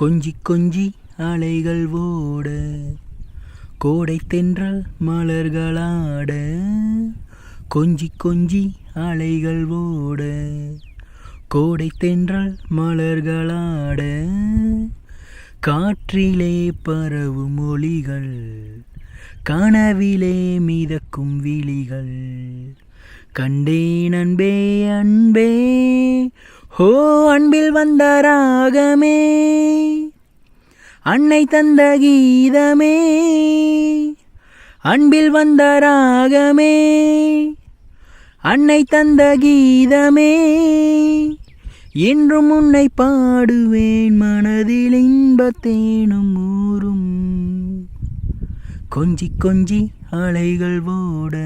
கொஞ்சி கொஞ்சி அலைகள் ஓட கோடை தென்றல் மலர்களாட கொஞ்சி கொஞ்சி அலைகள் ஓட கோடை தென்றல் மலர்களாட காற்றிலே பரவும் மொழிகள் கனவிலே மிதக்கும் விழிகள். கண்டே அன்பே அன்பே ஹோ அன்பில் வந்த ராகமே. அன்னை தந்த கீதமே. அன்பில் வந்த ராகமே. அன்னை தந்த கீதமே. என்றும் உன்னை பாடுவேன் மனதில் இன்பத்தேனும் ஊரும் கொஞ்சி கொஞ்சி அலைகள் ஓட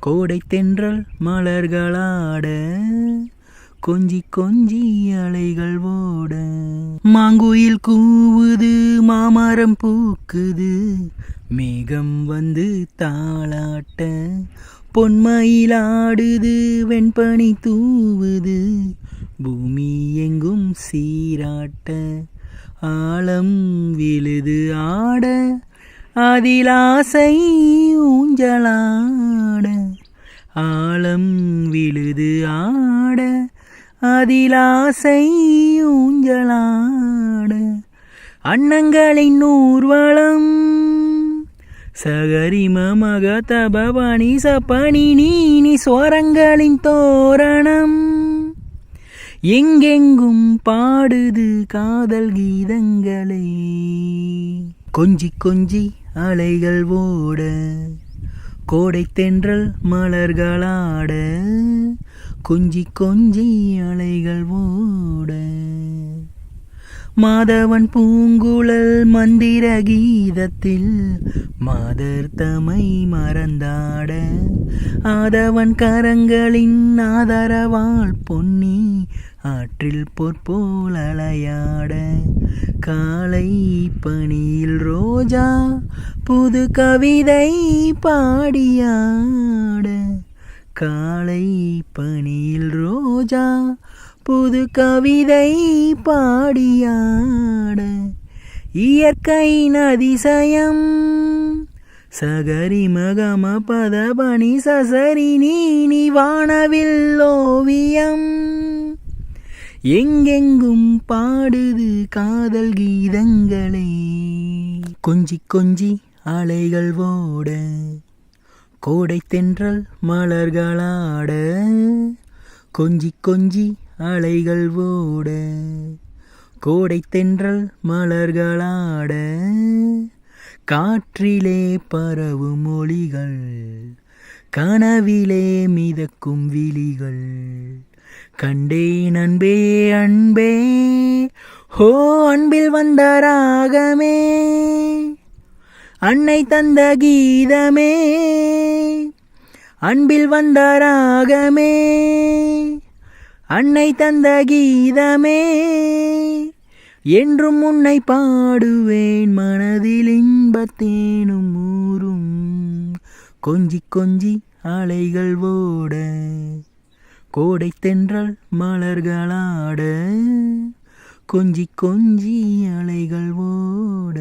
கோடை தென்றல் மலர்களாட. கொஞ்சி கொஞ்சி அலைகள் ஓட. மாங்குயில் கூவுது மாமரம் பூக்குது. மேகம் வந்து தாளாட்ட. பொன்மயிலாடுது வெண்பனி தூவுது. பூமி எங்கும் சீராட்ட. ஆழம் விழுது ஆட. அதிலாசை ஊஞ்சலாட. ஆழம் விழுது ஆட. அதிலாசை ஊஞ்சலாட. அன்னங்களின் ஊர்வலம். சகரிம மக தபபணி சபணி நீனி ஸ்வரங்களின் தோரணம். எங்கெங்கும் பாடுது காதல் கீதங்களை. கொஞ்சி கொஞ்சி அலைகள் ஓட. கோடை தென்றல் மலர்களாட. கொஞ்சி கொஞ்சி அலைகள் ஓட. மாதவன் பூங்குழல் மந்திர கீதத்தில் மாதர் தமை மறந்தாட. ஆதவன் கரங்களின் ஆதரவால் பொன்னி ஆற்றில் பொற்போல் அலையாட. காலை பணியில் ரோஜா புது கவிதை பாடியாட காலை பணியில் ரோஜா புது கவிதை பாடியாட. இயற்கை அதிசயம் சகரி மகம பதபணி சசரி நீ வானவில் ஓவியம். எங்கெங்கும் பாடுது காதல் கீதங்களே. கொஞ்சி கொஞ்சி அலைகள் ஓட. கோடை தென்றல் மலர்களாட கொஞ்சி கொஞ்சி அலைகள் ஓட கோடை தென்றல் மலர்களாட காற்றிலே பரவும் மொழிகள் கனவிலே மிதக்கும் விழிகள். கண்டே அன்பே அன்பே ஹோ அன்பில் வந்த ராகமே அன்னை தந்த கீதமே. அன்பில் வந்த ராகமே. அன்னை தந்த கீதமே. என்றும் உன்னை பாடுவேன் மனதில் இன்பத்தேனும் ஊரும் கொஞ்சி கொஞ்சி அலைகள் ஓட. கோடை தென்றல் மலர்களாட. கொஞ்சி கொஞ்சி அலைகள் ஓட.